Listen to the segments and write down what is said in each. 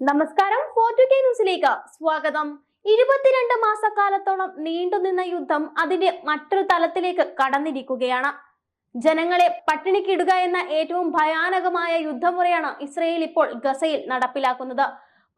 നമസ്കാരം ഫോർട്ടു കെ ന്യൂസിലേക്ക് സ്വാഗതം. ഇരുപത്തിരണ്ട് മാസക്കാലത്തോളം നീണ്ടുനിന്ന യുദ്ധം അതിന്റെ മറ്റൊരു തലത്തിലേക്ക് കടന്നിരിക്കുകയാണ്. ജനങ്ങളെ പട്ടിണിക്കിടുക എന്ന ഏറ്റവും ഭയാനകമായ യുദ്ധമുറയാണ് ഇസ്രയേൽ ഇപ്പോൾ ഗസയിൽ നടപ്പിലാക്കുന്നത്.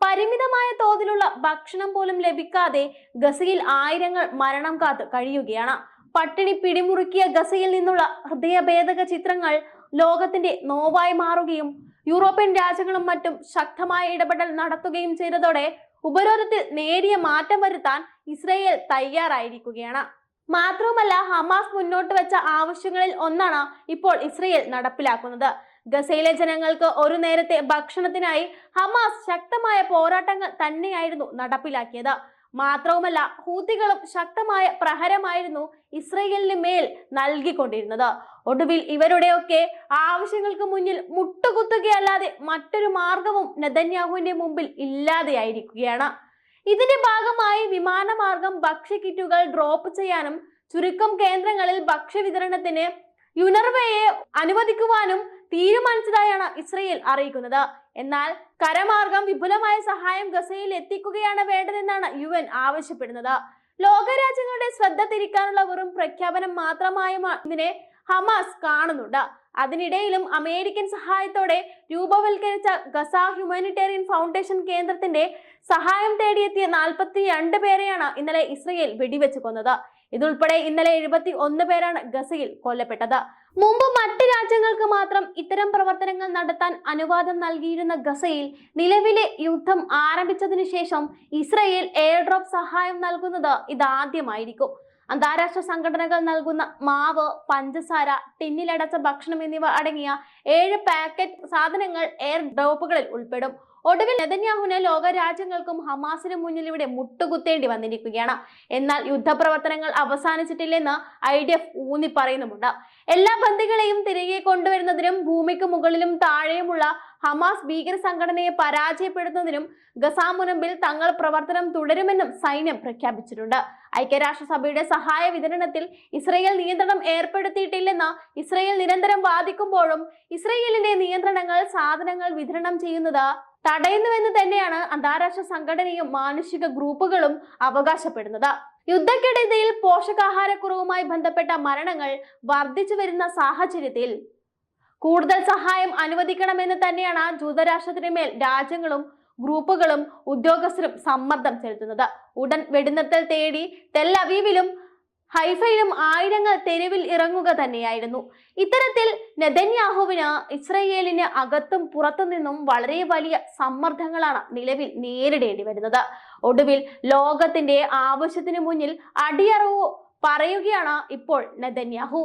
പരിമിതമായ തോതിലുള്ള ഭക്ഷണം പോലും ലഭിക്കാതെ ഗസയിൽ ആയിരങ്ങൾ മരണം കാത്ത് കഴിയുകയാണ്. പട്ടിണി പിടിമുറുക്കിയ ഗസയിൽ നിന്നുള്ള ഹൃദയഭേദക ചിത്രങ്ങൾ ലോകത്തിന്റെ നോവായി മാറുകയും യൂറോപ്യൻ രാജ്യങ്ങളും മറ്റും ശക്തമായ ഇടപെടൽ നടത്തുകയും ചെയ്തതോടെ ഉപരോധത്തിൽ നേരിയ മാറ്റം വരുത്താൻ ഇസ്രയേൽ തയ്യാറായിരിക്കുകയാണ്. മാത്രവുമല്ല ഹമാസ് മുന്നോട്ട് വെച്ച ആവശ്യങ്ങളിൽ ഒന്നാണ് ഇപ്പോൾ ഇസ്രയേൽ നടപ്പിലാക്കുന്നത്. ഗസയിലെ ജനങ്ങൾക്ക് ഒരു നേരത്തെ ഭക്ഷണത്തിനായി ഹമാസ് ശക്തമായ പോരാട്ടങ്ങൾ തന്നെയായിരുന്നു നടപ്പിലാക്കിയത്. മാത്രവുമല്ല ഹൂത്തികളും ശക്തമായ പ്രഹരമായിരുന്നു ഇസ്രയേലിന് മേൽ നൽകിക്കൊണ്ടിരുന്നത്. ഒടുവിൽ ഇവരുടെയൊക്കെ ആവശ്യങ്ങൾക്ക് മുന്നിൽ മുട്ടുകുത്തുകയല്ലാതെ മറ്റൊരു മാർഗവും നെതന്യാഹുവിന്റെ മുമ്പിൽ ഇല്ലാതെയായിരിക്കുകയാണ്. ഇതിന്റെ ഭാഗമായി വിമാനമാർഗം ഭക്ഷ്യക്കിറ്റുകൾ ഡ്രോപ്പ് ചെയ്യാനും ചുരുക്കം കേന്ദ്രങ്ങളിൽ ഭക്ഷ്യവിതരണത്തിന് യുനർവയെ അനുവദിക്കുവാനും തീരുമാനിച്ചതായാണ് ഇസ്രയേൽ അറിയിക്കുന്നത്. എന്നാൽ കരമാർഗം വിപുലമായ സഹായം ഗസയിൽ എത്തിക്കുകയാണ് വേണ്ടതെന്നാണ് യു എൻ ആവശ്യപ്പെടുന്നത്. ലോകരാജ്യങ്ങളുടെ ശ്രദ്ധ തിരിക്കാനുള്ള വെറും പ്രഖ്യാപനം മാത്രമായും ഇതിനെ ഹമാസ് കാണുന്നുണ്ട്. അതിനിടയിലും അമേരിക്കൻ സഹായത്തോടെ രൂപവൽക്കരിച്ച ഗസ ഹ്യൂമാനിറ്റേറിയൻ ഫൗണ്ടേഷൻ കേന്ദ്രത്തിന്റെ സഹായം തേടിയെത്തിയ നാൽപ്പത്തി രണ്ട് പേരെയാണ് ഇന്നലെ ഇസ്രയേൽ വെടിവെച്ച് കൊന്നത്. ഇതുൾപ്പെടെ ഇന്നലെ എഴുപത്തി ഒന്ന് പേരാണ് ഗസയിൽ കൊല്ലപ്പെട്ടത്. മുമ്പ് മറ്റ് രാജ്യങ്ങൾക്ക് മാത്രം ഇത്തരം പ്രവർത്തനങ്ങൾ നടത്താൻ അനുവാദം നൽകിയിരുന്ന ഗസയിൽ നിലവിലെ യുദ്ധം ആരംഭിച്ചതിനു ശേഷം ഇസ്രയേൽ എയർ ഡ്രോപ്പ് സഹായം നൽകുന്നത് ഇതാദ്യമായിരിക്കും. അന്താരാഷ്ട്ര സംഘടനകൾ നൽകുന്ന മാവ് പഞ്ചസാര ടിന്നിലടച്ച ഭക്ഷണം എന്നിവ അടങ്ങിയ ഏഴ് പാക്കറ്റ് സാധനങ്ങൾ എയർ ഡ്രോപ്പുകളിൽ ഉൾപ്പെടും. ഒടുവിൽ നെതന്യാഹുവിന് ലോകരാജ്യങ്ങൾക്കും ഹമാസിന് മുന്നിൽ ഇവിടെ മുട്ടുകുത്തേണ്ടി വന്നിരിക്കുകയാണ്. എന്നാൽ യുദ്ധപ്രവർത്തനങ്ങൾ അവസാനിച്ചിട്ടില്ലെന്ന് ഐ ഡി എഫ് ഊന്നി പറയുന്നുമുണ്ട് എല്ലാ ബന്ദികളെയും തിരികെ കൊണ്ടുവരുന്നതിനും ഭൂമിക്ക് മുകളിലും താഴെയുമുള്ള ഹമാസ് ഭീകര സംഘടനയെ പരാജയപ്പെടുത്തുന്നതിനും ഗസാ മുനമ്പിൽ തങ്ങൾ പ്രവർത്തനം തുടരുമെന്നും സൈന്യം പ്രഖ്യാപിച്ചിട്ടുണ്ട്. ഐക്യരാഷ്ട്രസഭയുടെ സഹായ വിതരണത്തിൽ ഇസ്രയേൽ നിയന്ത്രണം ഏർപ്പെടുത്തിയിട്ടില്ലെന്ന് ഇസ്രയേൽ നിരന്തരം വാദിക്കുമ്പോഴും ഇസ്രയേലിന്റെ നിയന്ത്രണങ്ങൾ സാധനങ്ങൾ വിതരണം ചെയ്യുന്നത് തടയുന്നുവെന്ന് തന്നെയാണ് അന്താരാഷ്ട്ര സംഘടനയും മാനുഷിക ഗ്രൂപ്പുകളും അവകാശപ്പെടുന്നത്. യുദ്ധക്കെടുതിയിൽ പോഷകാഹാരക്കുറവുമായി ബന്ധപ്പെട്ട മരണങ്ങൾ വർദ്ധിച്ചു വരുന്ന സാഹചര്യത്തിൽ കൂടുതൽ സഹായം അനുവദിക്കണമെന്ന് തന്നെയാണ് ജൂതരാഷ്ട്രത്തിന് മേൽ രാജ്യങ്ങളും ഗ്രൂപ്പുകളും ഉദ്യോഗസ്ഥരും സമ്മർദ്ദം ചെലുത്തുന്നത്. ഉടൻ വെടിനിർത്തൽ തേടി തെല്ലവീവിലും ഹൈഫയിലും ആയിരങ്ങൾ തെരുവിൽ ഇറങ്ങുക തന്നെയായിരുന്നു. ഇത്തരത്തിൽ നെതന്യാഹുവിന് ഇസ്രയേലിന് അകത്തും പുറത്തു നിന്നും വളരെ വലിയ സമ്മർദ്ദങ്ങളാണ് നിലവിൽ നേരിടേണ്ടി വരുന്നത്. ഒടുവിൽ ലോകത്തിന്റെ ആവശ്യത്തിന് മുന്നിൽ അടിയറവു പറയുകയാണ് ഇപ്പോൾ നെതന്യാഹു.